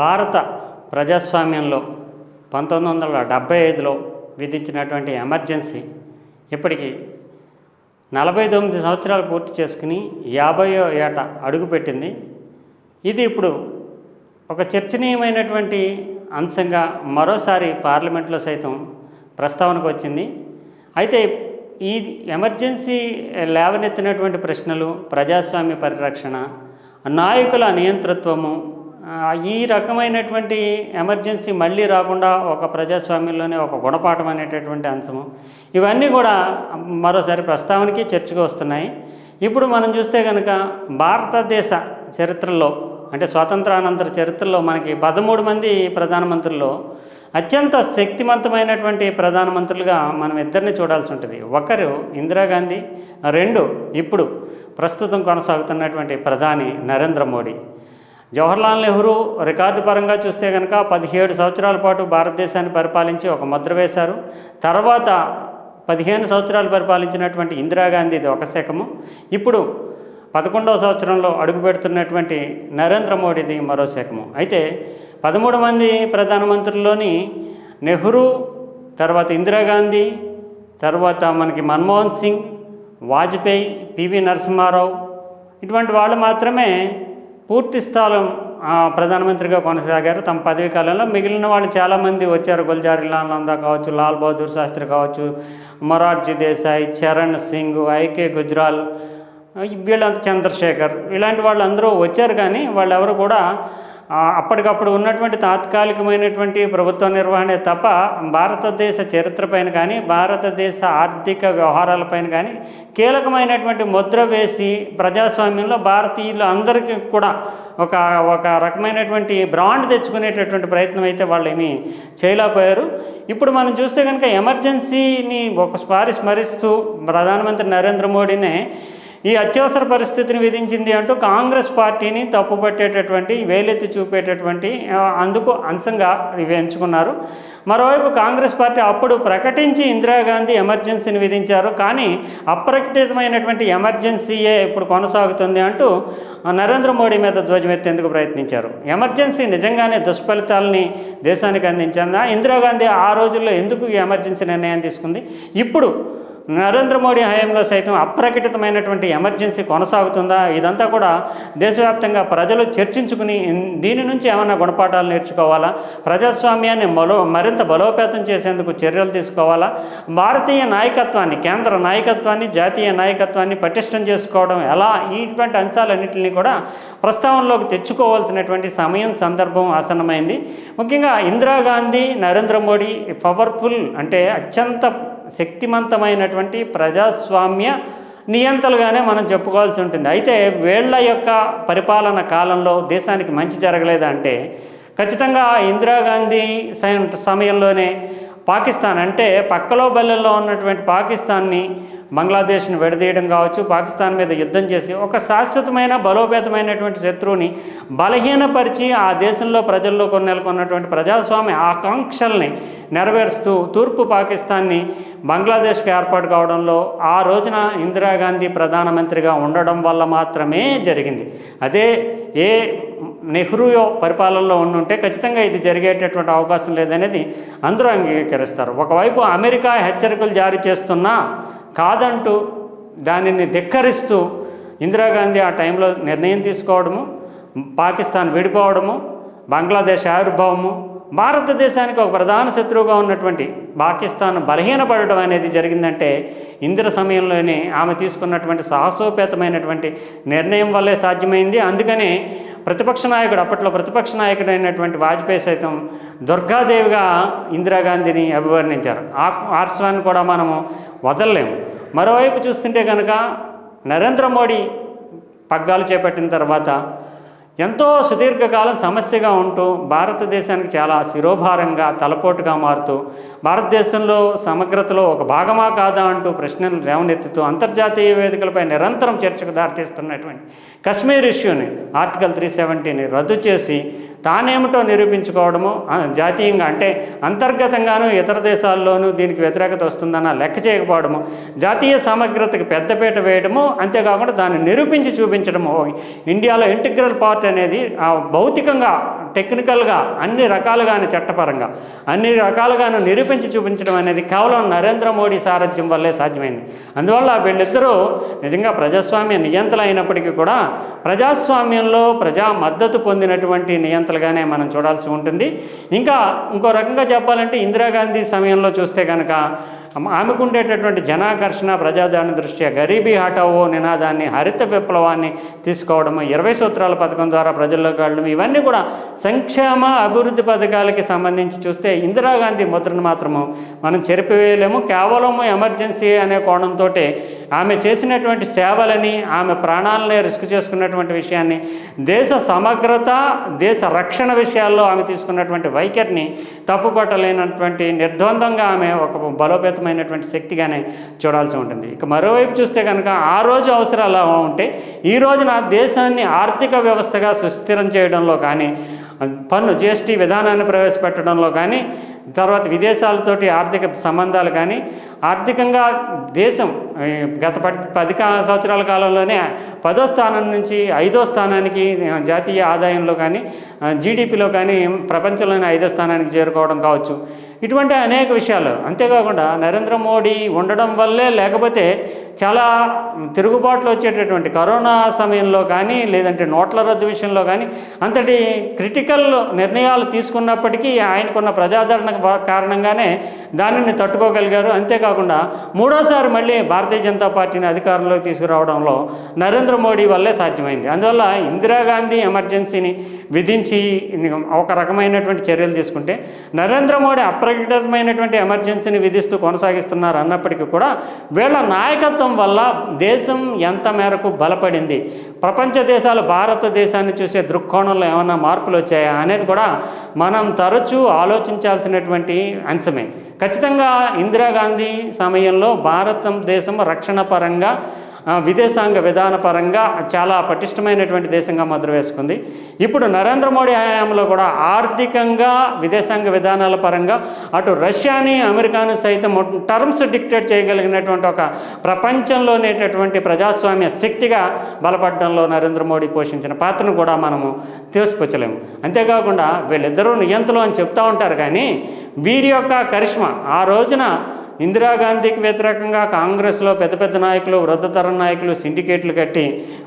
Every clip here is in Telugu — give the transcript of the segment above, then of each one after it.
భారత ప్రజాస్వామ్యంలో పంతొమ్మిది వందల డెబ్భై ఐదులో విధించినటువంటి ఎమర్జెన్సీ ఇప్పటికీ నలభై తొమ్మిది సంవత్సరాలు పూర్తి చేసుకుని యాభైయో ఏట అడుగుపెట్టింది. ఇది ఇప్పుడు ఒక చర్చనీయమైనటువంటి అంశంగా మరోసారి పార్లమెంట్లో సైతం ప్రస్తావనకు వచ్చింది. అయితే ఈ ఎమర్జెన్సీ లేవనెత్తినటువంటి ప్రశ్నలు ప్రజాస్వామ్య పరిరక్షణ నాయకుల నియంతృత్వము ఈ రకమైనటువంటి ఎమర్జెన్సీ మళ్ళీ రాకుండా ఒక ప్రజాస్వామ్యంలోనే ఒక గుణపాఠం అనేటటువంటి అంశము. ఇవన్నీ కూడా మరోసారి ప్రస్తావనకి చర్చకు వస్తున్నాయి. ఇప్పుడు మనం చూస్తే కనుక భారతదేశ చరిత్రలో అంటే స్వాతంత్రానంతర చరిత్రలో మనకి పదమూడు మంది ప్రధానమంత్రుల్లో అత్యంత శక్తివంతమైనటువంటి ప్రధానమంత్రులుగా మనం ఇద్దరిని చూడాల్సి ఉంటుంది. ఒకరు ఇందిరాగాంధీ రెండు ఇప్పుడు ప్రస్తుతం కొనసాగుతున్నటువంటి ప్రధాని నరేంద్ర మోడీ. జవహర్లాల్ నెహ్రూ రికార్డు పరంగా చూస్తే కనుక పదిహేడు సంవత్సరాల పాటు భారతదేశాన్ని పరిపాలించి ఒక ముద్ర వేశారు. తర్వాత పదిహేను సంవత్సరాలు పరిపాలించినటువంటి ఇందిరాగాంధీది ఒక శకము. ఇప్పుడు పదకొండవ సంవత్సరంలో అడుగుపెడుతున్నటువంటి నరేంద్ర మోడీది మరో శకము. అయితే పదమూడు మంది ప్రధానమంత్రుల్లోని నెహ్రూ తర్వాత ఇందిరాగాంధీ తర్వాత మనకి మన్మోహన్ సింగ్ వాజ్పేయి పివి నరసింహారావు ఇటువంటి వాళ్ళు మాత్రమే పూర్తి స్థలం ప్రధానమంత్రిగా కొనసాగారు. తమ పదవీ కాలంలో మిగిలిన వాళ్ళు చాలామంది వచ్చారు. గుల్జారి లాల్ నందా కావచ్చు లాల్ బహదూర్ శాస్త్రి కావచ్చు మొరార్జీ దేశాయ్ చరణ్ సింగ్ ఐకే గుజ్రాల్ వీళ్ళంతా చంద్రశేఖర్. ఇలాంటి వాళ్ళందరూ వచ్చారు కానీ వాళ్ళెవరు కూడా అప్పటికప్పుడు ఉన్నటువంటి తాత్కాలికమైనటువంటి ప్రభుత్వ నిర్వహణే తప్ప భారతదేశ చరిత్రపైన కానీ భారతదేశ ఆర్థిక వ్యవహారాలపైన కానీ కీలకమైనటువంటి ముద్ర వేసి ప్రజాస్వామ్యంలో భారతీయులు అందరికీ కూడా ఒక ఒక రకమైనటువంటి బ్రాండ్ తెచ్చుకునేటటువంటి ప్రయత్నం అయితే వాళ్ళు ఏమీ చేయలేకపోయారు. ఇప్పుడు మనం చూస్తే కనుక ఎమర్జెన్సీని ఒకసారి స్మరిస్తూ ప్రధానమంత్రి నరేంద్ర మోడీనే ఈ అత్యవసర పరిస్థితిని విధించింది అంటూ కాంగ్రెస్ పార్టీని తప్పుపట్టేటటువంటి వేలెత్తి చూపేటటువంటి అందుకు అంశంగా ఇవి ఎంచుకున్నారు. మరోవైపు కాంగ్రెస్ పార్టీ అప్పుడు ప్రకటించి ఇందిరాగాంధీ ఎమర్జెన్సీని విధించారు. కానీ అప్రకటితమైనటువంటి ఎమర్జెన్సీయే ఇప్పుడు కొనసాగుతుంది అంటూ నరేంద్ర మోడీ మీద ధ్వజమెత్తేందుకు ప్రయత్నించారు. ఎమర్జెన్సీ నిజంగానే దుష్ఫలితాలని దేశానికి అందించిందా? ఇందిరాగాంధీ ఆ రోజుల్లో ఎందుకు ఈ ఎమర్జెన్సీ నిర్ణయం తీసుకుంది? ఇప్పుడు నరేంద్ర మోడీ హయాంలో సైతం అప్రకటితమైనటువంటి ఎమర్జెన్సీ కొనసాగుతుందా? ఇదంతా కూడా దేశవ్యాప్తంగా ప్రజలు చర్చించుకుని దీని నుంచి ఏమైనా గుణపాఠాలు నేర్చుకోవాలా? ప్రజాస్వామ్యాన్ని బలో మరింత బలోపేతం చేసేందుకు చర్యలు తీసుకోవాలా? భారతీయ నాయకత్వాన్ని కేంద్ర నాయకత్వాన్ని జాతీయ నాయకత్వాన్ని పటిష్టం చేసుకోవడం ఎలా? ఇటువంటి అంశాలన్నింటినీ కూడా ప్రస్తావనలోకి తెచ్చుకోవాల్సినటువంటి సమయం సందర్భం ఆసన్నమైంది. ముఖ్యంగా ఇందిరాగాంధీ నరేంద్ర మోడీ పవర్ఫుల్ అంటే అత్యంత శక్తివంతమైనటువంటి ప్రజాస్వామ్య నియంతలుగానే మనం చెప్పుకోవాల్సి ఉంటుంది. అయితే వీళ్ళ యొక్క పరిపాలన కాలంలో దేశానికి మంచి జరగలేదంటే ఖచ్చితంగా ఇందిరాగాంధీ సమయంలోనే పాకిస్తాన్ అంటే పక్కలో బల్లెల్లో ఉన్నటువంటి పాకిస్తాన్ని బంగ్లాదేశ్ని విడదీయడం కావచ్చు పాకిస్తాన్ మీద యుద్ధం చేసి ఒక శాశ్వతమైన బలోపేతమైనటువంటి శత్రువుని బలహీనపరిచి ఆ దేశంలో ప్రజల్లో కొన్ని నెలకొన్నటువంటి ప్రజాస్వామ్య ఆకాంక్షల్ని నెరవేరుస్తూ తూర్పు పాకిస్తాన్ని బంగ్లాదేశ్కి ఏర్పాటు కావడంలో ఆ రోజున ఇందిరాగాంధీ ప్రధానమంత్రిగా ఉండడం వల్ల మాత్రమే జరిగింది. అదే ఏ నెహ్రూ పరిపాలనలో ఉండుంటే ఖచ్చితంగా ఇది జరిగేటటువంటి అవకాశం లేదనేది అందరూ అంగీకరిస్తారు. ఒకవైపు అమెరికా హెచ్చరికలు జారీ చేస్తున్నా కాదంటూ దానిని ధిక్కరిస్తూ ఇందిరాగాంధీ ఆ టైంలో నిర్ణయం తీసుకోవడము పాకిస్తాన్ విడిపోవడము బంగ్లాదేశ్ ఆవిర్భావము భారతదేశానికి ఒక ప్రధాన శత్రువుగా ఉన్నటువంటి పాకిస్తాన్ బలహీనపడడం అనేది జరిగిందంటే ఇందిర సమయంలోనే ఆమె తీసుకున్నటువంటి సాహసోపేతమైనటువంటి నిర్ణయం వల్లే సాధ్యమైంది. అందుకనే ప్రతిపక్ష నాయకుడు అప్పట్లో ప్రతిపక్ష నాయకుడు అయినటువంటి వాజ్పేయి సైతం దుర్గాదేవిగా ఇందిరాగాంధీని అభివర్ణించారు. ఆ ఆర్స్వాన్ని కూడా మనము వదలలేము. మరోవైపు చూస్తుంటే కనుక నరేంద్ర మోడీ పగ్గాలు చేపట్టిన తర్వాత ఎంతో సుదీర్ఘకాలం సమస్యగా ఉంటూ భారతదేశానికి చాలా శిరోభారంగా తలపోటుగా మారుతూ భారతదేశంలో సమగ్రతలో ఒక భాగమా కాదా అంటూ ప్రశ్నలు రేవనెత్తుతూ అంతర్జాతీయ వేదికలపై నిరంతరం చర్చకు దారితీస్తున్నటువంటి కశ్మీర్ ఇష్యూని ఆర్టికల్ త్రీ సెవెంటీని రద్దు చేసి తానేమిటో నిరూపించుకోవడము జాతీయంగా అంటే అంతర్గతంగాను ఇతర దేశాల్లోనూ దీనికి వ్యతిరేకత వస్తుందన్న లెక్క చేయకపోవడము జాతీయ సమగ్రతకి పెద్దపీట వేయడము అంతేకాకుండా దాన్ని నిరూపించి చూపించడము ఇండియాలో ఇంటిగ్రల్ పార్ట్ అనేది భౌతికంగా టెక్నికల్గా అన్ని రకాలుగాను చట్టపరంగా అన్ని రకాలుగాను నిరూపించి చూపించడం అనేది కేవలం నరేంద్ర మోడీ సారథ్యం వల్లే సాధ్యమైంది. అందువల్ల వీళ్ళిద్దరూ నిజంగా ప్రజాస్వామ్య నియంతలు అయినప్పటికీ కూడా ప్రజాస్వామ్యంలో ప్రజా మద్దతు పొందినటువంటి నియంతలుగానే మనం చూడాల్సి ఉంటుంది. ఇంకా ఇంకో రకంగా చెప్పాలంటే ఇందిరాగాంధీ సమయంలో చూస్తే కనుక ఆమెకు ఉండేటటువంటి జనాకర్షణ ప్రజాదాని దృష్ట్యా గరీబీ హటావో నినాదాన్ని హరిత విప్లవాన్ని తీసుకోవడం ఇరవై సూత్రాల పథకం ద్వారా ప్రజల్లోకి వెళ్ళడం ఇవన్నీ కూడా సంక్షేమ అభివృద్ధి పథకాలకి సంబంధించి చూస్తే ఇందిరాగాంధీ ముద్రను మాత్రము మనం చెరిపివేయలేము. కేవలం ఎమర్జెన్సీ అనే కోణంతో ఆమె చేసినటువంటి సేవలని ఆమె ప్రాణాలనే రిస్క్ చేసుకున్నటువంటి విషయాన్ని దేశ సమగ్రత దేశ రక్షణ విషయాల్లో ఆమె తీసుకున్నటువంటి వైఖరిని తప్పుపట్టలేనటువంటి నిర్ద్వందంగా ఆమె ఒక బలోపేతమైనటువంటి శక్తిగానే చూడాల్సి ఉంటుంది. ఇక మరోవైపు చూస్తే కనుక ఆ రోజు అవసరాలు ఎలా ఉంటే ఈ రోజున దేశాన్ని ఆర్థిక వ్యవస్థగా సుస్థిరం చేయడంలో కానీ పన్ను జిఎస్టీ విధానాన్ని ప్రవేశపెట్టడంలో కానీ తర్వాత విదేశాలతోటి ఆర్థిక సంబంధాలు కానీ ఆర్థికంగా దేశం గత పది సంవత్సరాల కాలంలోనే పదో స్థానం నుంచి ఐదో స్థానానికి జాతీయ ఆదాయంలో కానీ జీడిపిలో కానీ ప్రపంచంలోనే ఐదో స్థానానికి చేరుకోవడం కావచ్చు. ఇటువంటి అనేక విషయాలు. అంతేకాకుండా నరేంద్ర మోడీ ఉండడం వల్లే లేకపోతే చాలా తిరుగుబాట్లు వచ్చేటటువంటి కరోనా సమయంలో కానీ లేదంటే నోట్ల రద్దు విషయంలో కానీ అంతటి క్రిటికల్ నిర్ణయాలు తీసుకున్నప్పటికీ ఆయనకున్న ప్రజాదరణ కారణంగానే దానిని తట్టుకోగలిగారు. అంతేకాకుండా కాకుండా మూడోసారి మళ్ళీ భారతీయ జనతా పార్టీని అధికారంలోకి తీసుకురావడంలో నరేంద్ర మోడీ వల్లే సాధ్యమైంది. అందువల్ల ఇందిరాగాంధీ ఎమర్జెన్సీని విధించి ఒక రకమైనటువంటి చర్యలు తీసుకుంటే నరేంద్ర మోడీ అప్రకటితమైనటువంటి ఎమర్జెన్సీని విధిస్తూ కొనసాగిస్తున్నారు అన్నప్పటికీ కూడా వీళ్ళ నాయకత్వం వల్ల దేశం ఎంత మేరకు బలపడింది ప్రపంచ దేశాలు భారతదేశాన్ని చూసే దృక్కోణంలో ఏమైనా మార్పులు వచ్చాయా అనేది కూడా మనం తరచూ ఆలోచించాల్సినటువంటి అంశమే. ఖచ్చితంగా ఇందిరాగాంధీ సమయంలో భారతదేశం రక్షణ పరంగా విదేశాంగ విధాన పరంగా చాలా పటిష్టమైనటువంటి దేశంగా ముద్ర వేసుకుంది. ఇప్పుడు నరేంద్ర మోడీ హయాంలో కూడా ఆర్థికంగా విదేశాంగ విధానాల పరంగా అటు రష్యాని అమెరికాను సైతం టర్మ్స్ డిక్టేట్ చేయగలిగినటువంటి ఒక ప్రపంచంలోనేటటువంటి ప్రజాస్వామ్య శక్తిగా బలపడడంలో నరేంద్ర మోడీ పోషించిన పాత్రను కూడా మనము తీసుకొచ్చలేము. అంతేకాకుండా వీళ్ళిద్దరూ నియంత్రణ అని చెప్తా ఉంటారు కానీ వీరి యొక్క కరిష్మా ఆ రోజున ఇందిరాగాంధీకి వ్యతిరేకంగా కాంగ్రెస్లో పెద్ద పెద్ద నాయకులు వృద్ధతరం నాయకులు సిండికేట్లు కట్టి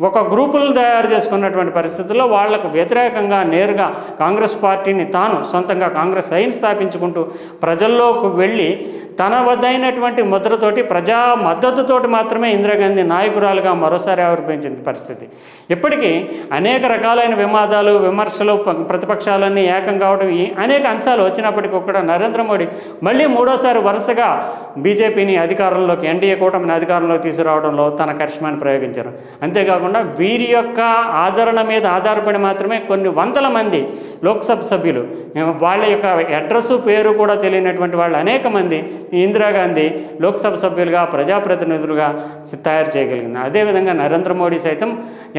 ఒక గ్రూపులు తయారు చేసుకున్నటువంటి పరిస్థితుల్లో వాళ్ళకు వ్యతిరేకంగా నేరుగా కాంగ్రెస్ పార్టీని తాను సొంతంగా కాంగ్రెస్ సైన్ స్థాపించుకుంటూ ప్రజల్లోకి వెళ్ళి తన వద్దైనటువంటి ముద్రతోటి ప్రజా మద్దతుతోటి మాత్రమే ఇందిరాగాంధీ నాయకురాలుగా మరోసారి ఆవిర్భవించిన పరిస్థితి. ఇప్పటికీ అనేక రకాలైన వివాదాలు విమర్శలు ప్రతిపక్షాలన్నీ ఏకం కావడం ఈ అనేక అంశాలు వచ్చినప్పటికీ కూడా నరేంద్ర మోడీ మళ్ళీ మూడోసారి వరుసగా బీజేపీని అధికారంలోకి ఎన్డీఏ కూటమిని అధికారంలోకి తీసుకురావడంలో తన కరిష్మాన్ని ప్రయోగించారు. అంతేకాకుండా వీరి యొక్క ఆదరణ మీద ఆధారపడి మాత్రమే కొన్ని వందల మంది లోక్సభ సభ్యులు వాళ్ళ యొక్క అడ్రస్ పేరు కూడా తెలియనటువంటి వాళ్ళు అనేక మంది ఇందిరాగాంధీ లోక్సభ సభ్యులుగా ప్రజాప్రతినిధులుగా తయారు చేయగలిగింది. అదేవిధంగా నరేంద్ర మోడీ సైతం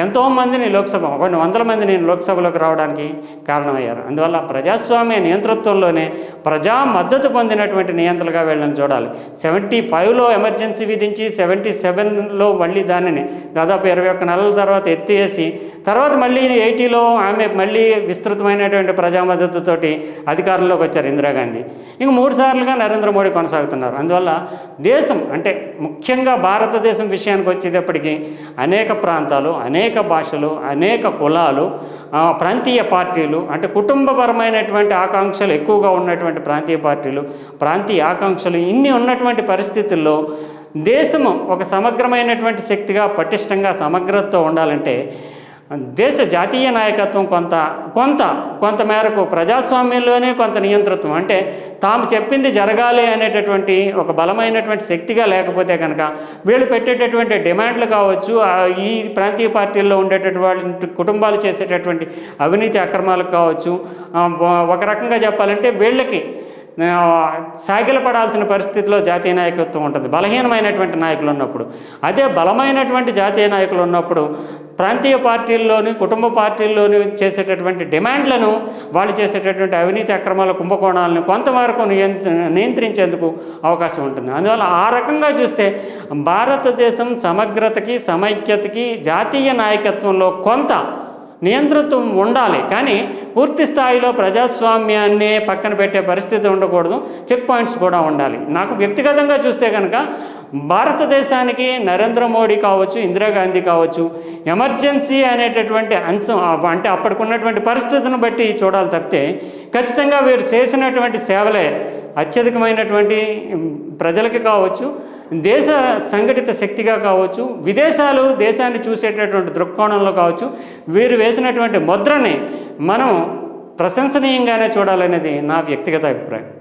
ఎంతోమందిని లోక్సభ కొన్ని వందల మందిని లోక్సభలోకి రావడానికి కారణమయ్యారు. అందువల్ల ప్రజాస్వామ్య నియంతృత్వంలోనే ప్రజా మద్దతు పొందినటువంటి నియంత్రణగా వీళ్ళని చూడాలి. సెవెంటీ ఫైవ్లో ఎమర్జెన్సీ విధించి సెవెంటీ సెవెన్లో మళ్ళీ దానిని దాదాపు ఇరవై ఒక్క నెలల తర్వాత ఎత్తివేసి తర్వాత మళ్ళీ ఎయిటీలో ఆమె మళ్ళీ విస్తృతమైనటువంటి ప్రజా మద్దతుతోటి అధికారంలోకి వచ్చారు ఇందిరాగాంధీ. ఇంక మూడు సార్లుగా నరేంద్ర మోడీ కొనసాగుతున్నారు. అందువల్ల దేశం అంటే ముఖ్యంగా భారతదేశం విషయానికి వచ్చేటప్పటికీ అనేక ప్రాంతాలు అనేక భాషలు అనేక కులాలు ప్రాంతీయ పార్టీలు అంటే కుటుంబపరమైనటువంటి ఆకాంక్షలు ఎక్కువగా ఉన్నటువంటి ప్రాంతీయ పార్టీలు ప్రాంతీయ ఆకాంక్షలు ఇన్ని ఉన్నటువంటి పరిస్థితుల్లో దేశము ఒక సమగ్రమైనటువంటి శక్తిగా పటిష్టంగా సమగ్రతతో ఉండాలంటే దేశ జాతీయ నాయకత్వం కొంత కొంత కొంత మేరకు ప్రజాస్వామ్యంలోనే కొంత నియంతృత్వం. అంటే తాము చెప్పింది జరగాలి అనేటటువంటి ఒక బలమైనటువంటి శక్తిగా లేకపోతే కనుక వీళ్ళు పెట్టేటటువంటి డిమాండ్లు కావచ్చు ఈ ప్రాంతీయ పార్టీల్లో ఉండేటటువంటి కుటుంబాలు చేసేటటువంటి అవినీతి అక్రమాలు కావచ్చు ఒక రకంగా చెప్పాలంటే వీళ్ళకి సాగిల సాగిలపడాల్సిన పరిస్థితిలో జాతీయ నాయకత్వం ఉంటుంది. బలహీనమైనటువంటి నాయకులు ఉన్నప్పుడు. అదే బలమైనటువంటి జాతీయ నాయకులు ఉన్నప్పుడు ప్రాంతీయ పార్టీల్లోని కుటుంబ పార్టీల్లోని చేసేటటువంటి డిమాండ్లను వాళ్ళు చేసేటటువంటి అవినీతి అక్రమాల కుంభకోణాలను కొంతవరకు నియంత్రించేందుకు అవకాశం ఉంటుంది. అందువల్ల ఆ రకంగా చూస్తే భారతదేశం సమగ్రతకి సమైక్యతకి జాతీయ నాయకత్వంలో కొంత నియంతృత్వం ఉండాలి. కానీ పూర్తి స్థాయిలో ప్రజాస్వామ్యాన్ని పక్కన పెట్టే పరిస్థితి ఉండకూడదు. చెక్ పాయింట్స్ కూడా ఉండాలి. నాకు వ్యక్తిగతంగా చూస్తే కనుక భారతదేశానికి నరేంద్ర మోడీ కావచ్చు ఇందిరాగాంధీ కావచ్చు ఎమర్జెన్సీ అనేటటువంటి అంశం అంటే అప్పటికున్నటువంటి పరిస్థితిని బట్టి చూడాలి తప్పితే ఖచ్చితంగా వీరు చేసినటువంటి సేవలే అత్యధికమైనటువంటి ప్రజలకి కావచ్చు దేశ సంఘటిత శక్తిగా కావచ్చు విదేశాలు దేశాన్ని చూసేటటువంటి దృక్కోణంలో కావచ్చు వీరు వేసినటువంటి ముద్రని మనం ప్రశంసనీయంగానే చూడాలనేది నా వ్యక్తిగత అభిప్రాయం.